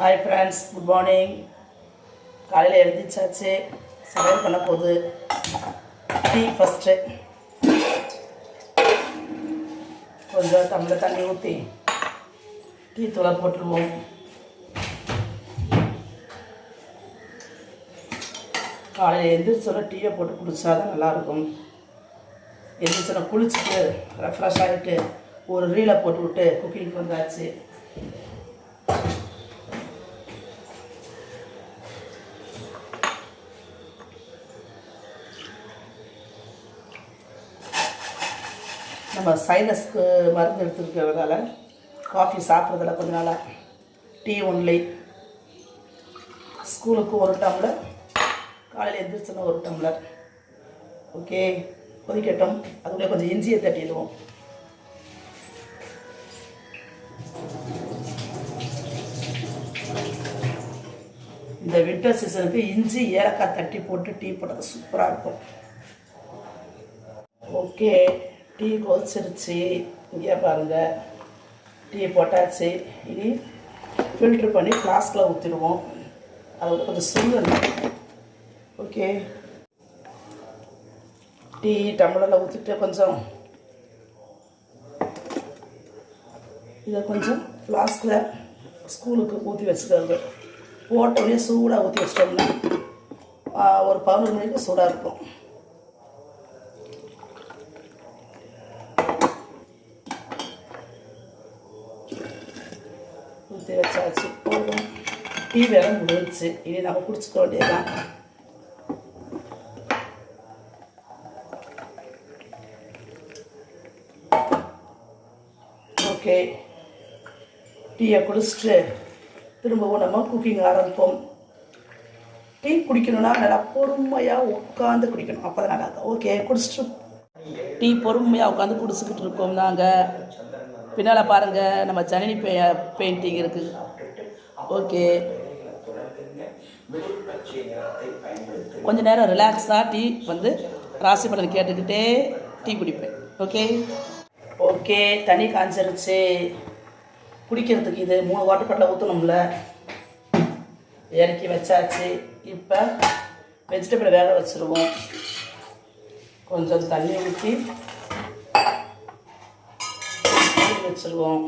Hi friends good morning காலையில் எழுந்திரிச்சாச்சு. சமையல் பண்ண போகுது. டீ ஃபஸ்ட்டு கொஞ்சம் தமிழ தண்ணி ஊற்றி டீ தூளை போட்டுருவோம். காலையில் எழுந்திரிச்சோட டீயை போட்டு குடித்தா தான் நல்லாயிருக்கும். எழுந்திரிச்சோட குளிச்சுட்டு ரெஃப்ரெஷ் ஆகிட்டு ஒரு ரீலை போட்டு விட்டு குக்கிங்க்கு வந்தாச்சு. நம்ம சைனஸ்க்கு மருந்து எடுத்துருக்கிறதால காஃபி சாப்பிட்றதில்ல கொஞ்ச நாளாக டீ ஒன்லி ஸ்கூலுக்கு ஒரு டம்ளர் காலையில் எந்திரிச்சோன்னா ஒரு டம்ளர் ஓகே கொதிக்கட்டும். அதுக்குள்ளே கொஞ்சம் இஞ்சியை தட்டிடுவோம் இந்த வின்டர் சீசனுக்கு இஞ்சி ஏலக்காய் தட்டி போட்டு டீ போட்டது சூப்பராக இருக்கும். ஓகே டீ கொதிச்சிருச்சு. இங்கே பாருங்கள் டீ போட்டாச்சு. இனி ஃபில்ட்ரு பண்ணி ஃப்ளாஸ்கில் ஊற்றிடுவோம் அது கொஞ்சம் சுண்டணும் ஓகே டீ டம்ளரில் ஊற்றிட்டு கொஞ்சம் இதை கொஞ்சம் ஃப்ளாஸ்கில் ஸ்கூலுக்கு ஊற்றி வச்சுக்கிறது. போட்டோடனே சூடாக ஊற்றி வச்சிட்டோம்னா ஒரு பதினொரு மணிக்கு சூடாக இருக்கும். ஊற்றி வச்சாச்சு போதும் டீ வேலை முடிஞ்சிச்சு இனி நம்ம குடிச்சுக்க வேண்டியதுதான். ஓகே. டீயை குடிச்சிட்டு திரும்பவும் நம்ம குக்கிங் ஆரம்பிப்போம். டீ குடிக்கணும்னா நல்லா பொறுமையாக உட்காந்து குடிக்கணும். அப்போ தான் நல்லா ஓகே குடிச்சிட்டு. டீ பொறுமையாக உட்காந்து குடிச்சிக்கிட்டு இருக்கோம் நாங்கள் பின்னால் பாருங்கள் நம்ம ஜனனி பெ பெயிண்டிங் இருக்குது ஓகே. கொஞ்ச நேரம் ரிலாக்ஸாக டீ வந்து ராசி பலன் கேட்டுக்கிட்டே டீ குடிப்பேன். ஓகே? ஓகே தண்ணி காஞ்சிருச்சு. குடிக்கிறதுக்கு இது மூணு வாட்டர் பாட்டில் ஊற்றணும்ல இறக்கி வச்சாச்சு. இப்போ வெஜிடபிள் வேக வச்சுருவோம். கொஞ்சம் தண்ணி ஊற்றி வச்சுருவோம்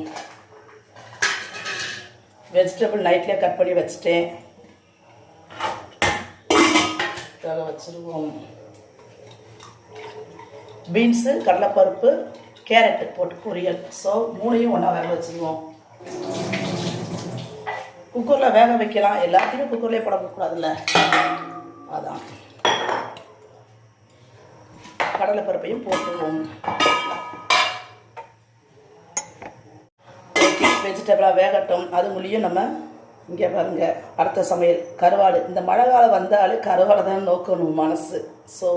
வெஜிடபிள் நைட்லேயே கட் பண்ணி வச்சுட்டேன். வேக வச்சுருவோம். பீன்ஸு கடலைப்பருப்பு கேரட்டு போட்டு பொரியல். ஸோ மூணையும் ஒன்றா வேக வச்சுருவோம். குக்கரில் வேக வைக்கலாம். எல்லாத்தையுமே குக்கர்லேயே போட கூடாதுல்ல. அதான். கடலைப்பருப்பையும் போட்டுருவோம். வெஜிடபிளாக வேகட்டும். அது மூலியம் நம்ம இங்கே பாருங்க அடுத்த சமையல் கருவாடு. இந்த மழை காலம் வந்தாலே கருவாடை தான் நோக்கணும் மனசு. ஸோ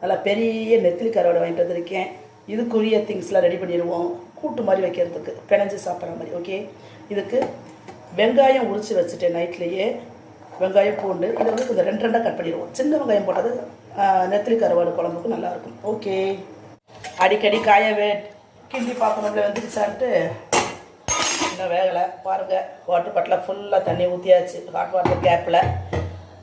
நல்லா பெரிய நெத்திலி கருவாடு வாங்கிட்டு வந்திருக்கேன். இதுக்குரிய திங்ஸ்லாம் ரெடி பண்ணிடுவோம். கூட்டு மாதிரி வைக்கிறதுக்கு பிணைஞ்சு சாப்பிட்ற மாதிரி ஓகே இதுக்கு வெங்காயம் உரித்து வச்சுட்டேன் நைட்லேயே. வெங்காயம் பூண்டு இதை வந்து கொஞ்சம் ரெண்டு ரெண்டாக கட் பண்ணிடுவோம். சின்ன வெங்காயம் போட்டது நெத்திலி கருவாடு குழம்புக்கு நல்லாயிருக்கும் ஓகே அடிக்கடி காய வே கிண்டி பார்க்கணும்ல வந்துருச்சான்ட்டு இன்னும் வேகலை. பாருங்கள் வாட்டர் பாட்டில் ஃபுல்லாக தண்ணி ஊற்றியாச்சு ஹாட் வாட்டர் கேப்பில்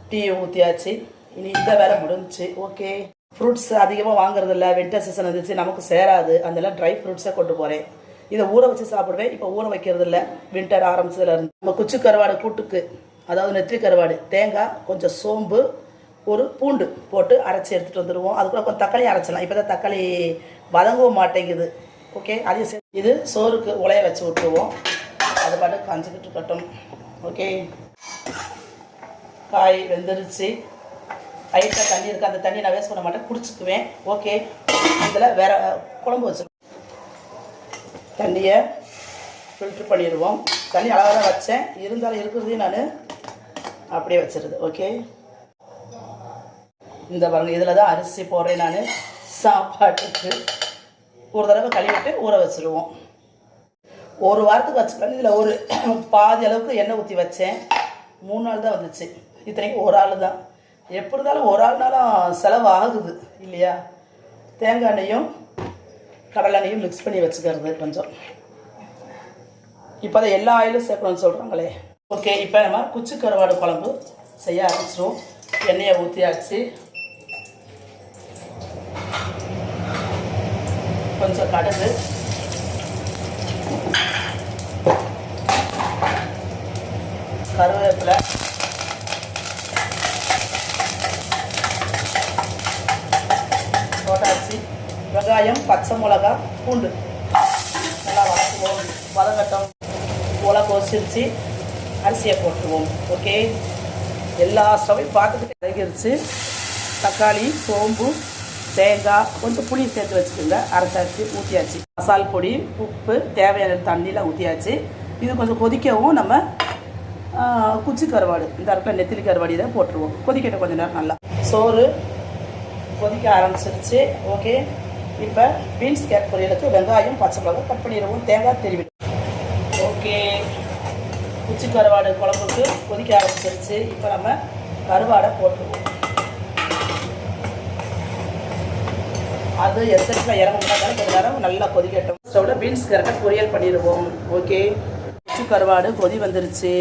டீ ஊற்றியாச்சு இனி இந்த வேலை முடிஞ்சுச்சு. ஓகே ஃப்ரூட்ஸ் அதிகமாக வாங்குறதில்ல. வின்டர் சீசன் வந்துச்சு. நமக்கு சேராது. அதெல்லாம் ட்ரை ஃப்ரூட்ஸை கொண்டு போகிறேன் இதை ஊற வச்சு சாப்பிடுவேன். இப்போ ஊற வைக்கிறது இல்லை வின்டர் ஆரம்பிச்சதுலேருந்து நம்ம குச்சி கருவாடு கூட்டுக்கு அதாவது நெத்திரி கருவாடு தேங்காய் கொஞ்சம் சோம்பு ஒரு பூண்டு போட்டு அரைச்சி எடுத்துகிட்டு வந்துடுவோம். அதுக்குள்ள கொஞ்சம் தக்காளி அரைச்சிடலாம். இப்போ தான் தக்காளி வதங்கவும் மாட்டேங்குது. ஓகே அதையும் இது சோறுக்கு உலைய வச்சு விட்டுருவோம் அது பாட்டு காஞ்சிக்கிட்டு இருக்கட்டும். ஓகே காய் வெந்துருச்சு. ஐட்டாக தண்ணி இருக்குது அந்த தண்ணி நான் வேஸ்ட் பண்ண மாட்டேன். குடிச்சுக்குவேன். ஓகே இதில் வேறு குழம்பு வச்சு தண்ணியை ஃபில்ட்ரு பண்ணிடுவோம். தண்ணி அளவாக தான் வச்சேன். இருந்தாலும் இருக்கிறதையும் நான் அப்படியே வச்சிருது. ஓகே இந்த பாருங்க இதில் தான் அரிசி போடுறேன் நான். சாப்பாட்டுக்கு ஒரு தடவை கழுவிட்டு ஊற வச்சுருவோம். ஒரு வாரத்துக்கு வச்சுக்கலாம் இதில் ஒரு பாதி அளவுக்கு எண்ணெய் ஊற்றி வச்சேன். மூணு நாள் தான் வந்துச்சு. இத்தனைக்கும் ஒரு ஆள் தான். எப்படி இருந்தாலும் ஒரு ஆள்னாலும் செலவு ஆகுது இல்லையா? தேங்காய் எண்ணெயும் கடலை எண்ணெயும் மிக்ஸ் பண்ணி வச்சுக்கிறது கொஞ்சம். இப்போ தான் எல்லா ஆயிலும் சேர்க்கணும்னு சொல்கிறாங்களே ஓகே இப்போ நம்ம குச்சி கருவாடு குழம்பு செய்ய ஆரம்பிச்சிடும் எண்ணெயை ஊற்றியாச்சு கொஞ்சம் கடுகு. கருவேப்பிலை போட்டாச்சு. வெங்காயம் பச்சை மிளகா பூண்டு. நல்லா வளர்த்துவோம் வதங்கட்டும். மிளகா கொசிச்சு அரிசியை போட்டுருவோம். ஓகே? எல்லா ஸ்டவையும் பார்த்துக்கிட்டு இறங்கிருச்சு. தக்காளி சோம்பு தேங்காய் கொஞ்சம் புளி சேர்த்து வச்சுக்கோங்க. அரைச்சாச்சு ஊற்றியாச்சு மசால் பொடி உப்பு தேவையான தண்ணியில் ஊற்றியாச்சு இது கொஞ்சம் கொதிக்கவும் நம்ம குச்சி கருவாடு. இந்த இடத்துல நெத்திலி கருவாடி இதை போட்டுருவோம். கொதிக்கட்டும் கொஞ்சம் நேரம் நல்லா சோறு கொதிக்க ஆரம்பிச்சிருச்சு. ஓகே இப்போ பீன்ஸ் கேட் பொரியலுக்கு வெங்காயம் பச்சை மிளகாய் கட் பண்ணிடுவோம். தேங்காய் திருவி. ஓகே குச்சி கருவாடு குழம்புக்கு கொதிக்க ஆரம்பிச்சிருச்சு. இப்போ நம்ம கருவாடை போட்டுருவோம். அது எசன்ஸில் இறங்கணும் கொஞ்ச நேரம் நல்லா கொதிக்கட்டும். ஸ்டவ்வில் பீன்ஸ் கேரட்டை பொரியல் பண்ணிடுவோம். ஓகே குச்சி கருவாடு கொதி வந்துருச்சு.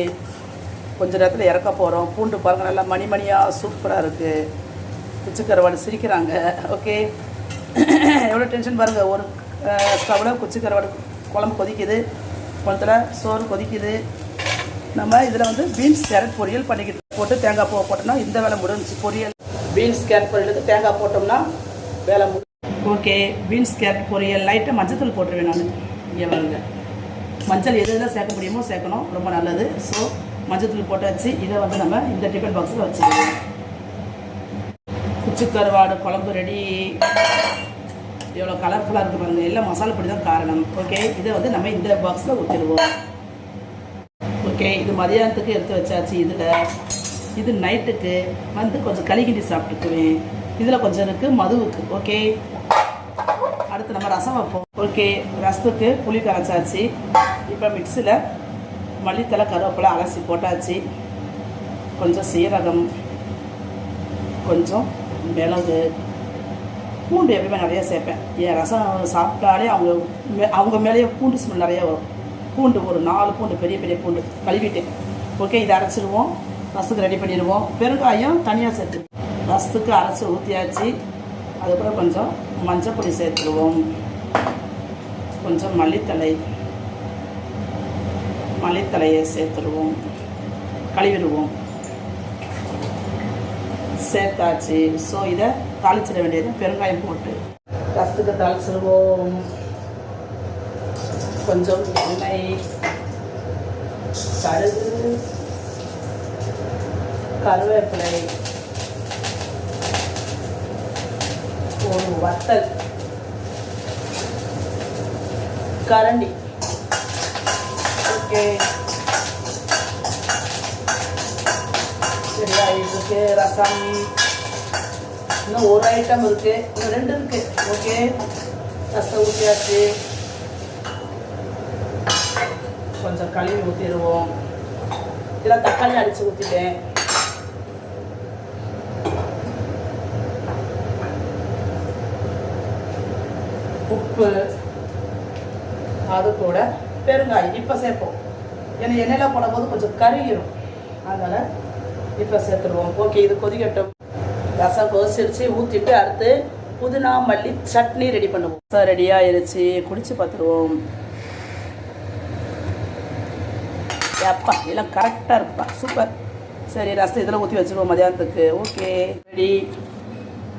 கொஞ்ச நேரத்தில் இறக்க போகிறோம் பூண்டு பாருங்கள் நல்லா மணி மணியாக சூப்பராக இருக்குது குச்சி கருவாடு சிரிக்கிறாங்க. ஓகே. எவ்வளோ டென்ஷன் பாருங்கள் ஒரு ஸ்டவ்வில் குச்சி கருவாடு குழம்பு கொதிக்குது. குளத்தில் சோறு கொதிக்குது. நம்ம இதில் வந்து பீன்ஸ் கேரட் பொரியல் பண்ணிக்கிட்டு போட்டு தேங்காய் பூவை போட்டோம்னா இந்த வேலை முடிஞ்சு பொரியல் பீன்ஸ் கேரட் பொரியலுக்கு தேங்காய் போட்டோம்னா வேலை முடி ஓகே. பீன்ஸ் கேரட் பொரியல் லைட்டாக மஞ்சத்தூள் போட்டுருவேன் நான். இங்கே வாங்க மஞ்சள் எது எதில் சேர்க்க முடியுமோ சேர்க்கணும். ரொம்ப நல்லது. ஸோ மஞ்சத்தூள் போட்டாச்சு. இதை வந்து நம்ம இந்த டிஃபன் பாக்ஸில் வச்சுருவோம் குச்சி கருவாடு குழம்பு ரெடி எவ்வளோ கலர்ஃபுல்லாக இருக்குது பாருங்கள் எல்லாம் மசாலா பொடி தான் காரணம். ஓகே இதை வந்து நம்ம இந்த பாக்ஸில் ஊற்றிடுவோம் ஓகே இது மதியானத்துக்கு எடுத்து வச்சாச்சு இதில். இது நைட்டுக்கு வந்து கொஞ்சம் களி சாப்பிட்டுக்குவேன். இதில் கொஞ்சம் இருக்குது மதுவுக்கு. ஓகே அடுத்து நம்ம ரசம் வைப்போம். ஓகே ரசத்துக்கு புளி கரைச்சாச்சு. இப்போ மிக்ஸியில் மல்லித்தலை கருவேப்பிலை அலசி போட்டாச்சு. கொஞ்சம் சீரகம் கொஞ்சம் மிளகு பூண்டு எப்பயுமே நிறைய சேர்ப்பேன். என் ரசம் சாப்பிட்டாலே அவங்க மே- அவங்க மேலேயே பூண்டு ஸ்மெல் நிறையா வரும். பூண்டு ஒரு நாலு பூண்டு பெரிய பெரிய பூண்டு கழுவிட்டு ஓகே இதை அரைச்சிடுவோம் ரசத்துக்கு ரெடி பண்ணிடுவோம். பெருங்காயம் தனியாக சேர்த்து ரசத்துக்கு அரைச்சி ஊற்றியாச்சு அதுக்கப்புறம் கொஞ்சம் மஞ்சள் பொடி சேர்த்துருவோம். கொஞ்சம் மல்லித்தலை மல்லித்தலையை சேர்த்துருவோம். கழுவிடுவோம். சேர்த்தாச்சு. ஸோ இதை தாளிச்சிட வேண்டியது பெருங்காயம் போட்டு. ரசத்துக்கு தாளிச்சிடுவோம் கொஞ்சம் எண்ணெய் கடுகு கருவேப்பிலை ஒரு வத்தல் கரண்டி. சரியா இருக்கு ரசம் இன்னும் ஒரு ஐட்டம் இருக்கு இன்னும் ரெண்டு இருக்கு ஓகே ரசம் ஊற்றியாச்சு கொஞ்சம் கழுவி ஊற்றிடுவோம் இதில் தக்காளி அடித்து ஊற்றிட்டேன் உப்பு அது கூட பெருங்காயம் இப்போ சேர்ப்போம். ஏன்னா எண்ணெயில் போடும்போது கொஞ்சம் கருகிடும் அதனால் இப்போ சேர்த்துருவோம். ஓகே இது கொதிக்கட்டும். ரசம் கொதிச்சிருச்சு. ஊற்றிட்டு அடுத்து புதினா மல்லி சட்னி ரெடி பண்ணுவோம். ரசம் ரெடி ஆயிடுச்சு குடிச்சு பார்த்துருவோம் அப்பா எல்லாம் கரெக்டாக இருக்குப்பா சூப்பர். சரி ரசம் இதில் ஊற்றி வச்சுருவோம் மதியானத்துக்கு. ஓகே. ரெடி.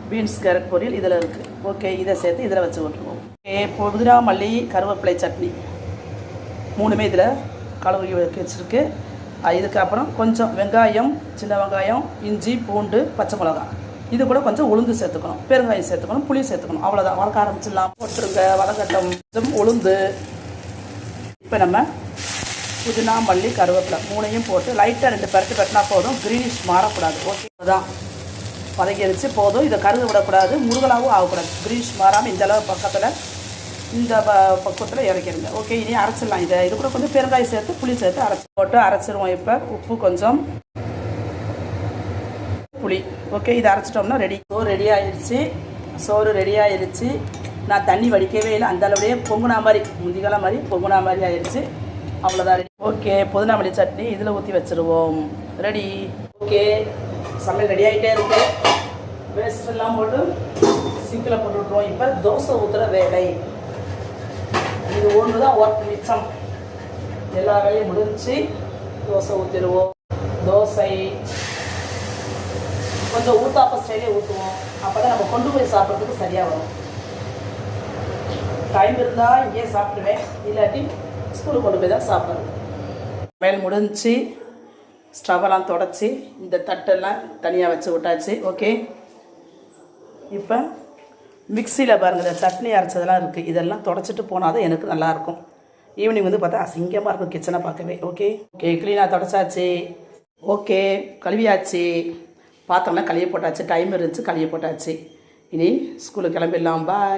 பீன்ஸ் கேரட் பொரியல் இதில் இருக்குது ஓகே இதை சேர்த்து இதில் வச்சு விட்ருவோம் ஓகே புதினா மல்லி கருவேப்பிலை சட்னி. மூணுமே இதில் கலவரி வச்சிருக்கு. இதுக்கப்புறம் இதுக்கு அப்புறம் கொஞ்சம் வெங்காயம் சின்ன வெங்காயம் இஞ்சி பூண்டு பச்சை மிளகாய். இது கூட கொஞ்சம் உளுந்து சேர்த்துக்கணும். பெருங்காயம் சேர்த்துக்கணும் புளி சேர்த்துக்கணும். அவ்வளோதான் வளர்க்க ஆரம்பிச்சிடலாம். போட்டுருங்க. வளர்கட்டம் கொஞ்சம் உளுந்து. இப்போ நம்ம புதினா மல்லி கருவேப்பிலை மூணையும் போட்டு லைட்டாக ரெண்டு பரட்டு கட்டினா போதும். க்ரீனிஷ் மாறக்கூடாது. ஓகே தான் வதக்கி அரிச்சு போதும். இதை கருது விடக்கூடாது முருகலாகவும் ஆகக்கூடாது. க்ரீனிஷ் மாறாமல் இந்த அளவு பக்கத்தில் இந்த ப- பக்குவத்தில் இறக்கிடுங்க ஓகே இனி அரைச்சிடலாம். இதை இது கூட கொஞ்சம் பெருங்காயம் சேர்த்து புளி சேர்த்து அரைச்சி போட்டு அரைச்சிடுவோம் இப்போ. உப்பு கொஞ்சம். புளி. ஓகே இதை அரைச்சிட்டோம்னா ரெடி சோறு ரெடி ஆயிடுச்சு சோறு ரெடி ஆயிடுச்சு நான் தண்ணி வடிக்கவே இல்லை. அந்த அளவுலேயே பொங்குனா மாதிரி முந்திகாலம் மாதிரி பொங்குனா மாதிரி ஆயிடுச்சு அவ்வளோதான் ரெடி ஓகே புதினாமல்லி சட்னி இதில் ஊற்றி வச்சுருவோம். ரெடி ஓகே சமையல் ரெடி ஆகிட்டே இருக்கு. வேஸ்ட் எல்லாம் போட்டு சிங்கில் போட்டு விட்ருவோம் இப்போ தோசை ஊற்றுற வேலை. இது ஒன்று தான் ஒர்க் மிச்சம். எல்லா வேலையும் முடிஞ்சு தோசை ஊற்றிடுவோம் தோசை. கொஞ்சம் ஊத்தாப்ப ஸ்டைலே ஊற்றுவோம் அப்போ தான் நம்ம கொண்டு போய் சாப்பிட்றதுக்கு சரியாக வரும். டைம் இருந்தால் இங்கேயே சாப்பிடுவேன். இல்லாட்டி ஸ்கூலுக்கு கொண்டு போய் தான் சாப்பிட்றது மேல் முடிஞ்சு ஸ்டவ்வெல்லாம் தொடச்சி இந்த தட்டெல்லாம் தனியாக வச்சு விட்டாச்சு. ஓகே இப்போ மிக்சியில் பாருங்கள் இந்த சட்னி அரைச்சதெல்லாம் இருக்குது இதெல்லாம் தொடச்சிட்டு போனால் தான் எனக்கு நல்லாயிருக்கும் ஈவினிங் வந்து பார்த்தா அசிங்கமாக இருக்கும் கிச்சனை பார்க்கவே. ஓகே ஓகே க்ளீனாக தொடச்சாச்சு. ஓகே கழுவியாச்சு. பாத்திரம்லாம் கழுவி போட்டாச்சு. டைம் இருந்துச்சு கழுவி போட்டாச்சு. இனி ஸ்கூலுக்கு கிளம்பிடலாம். பாய்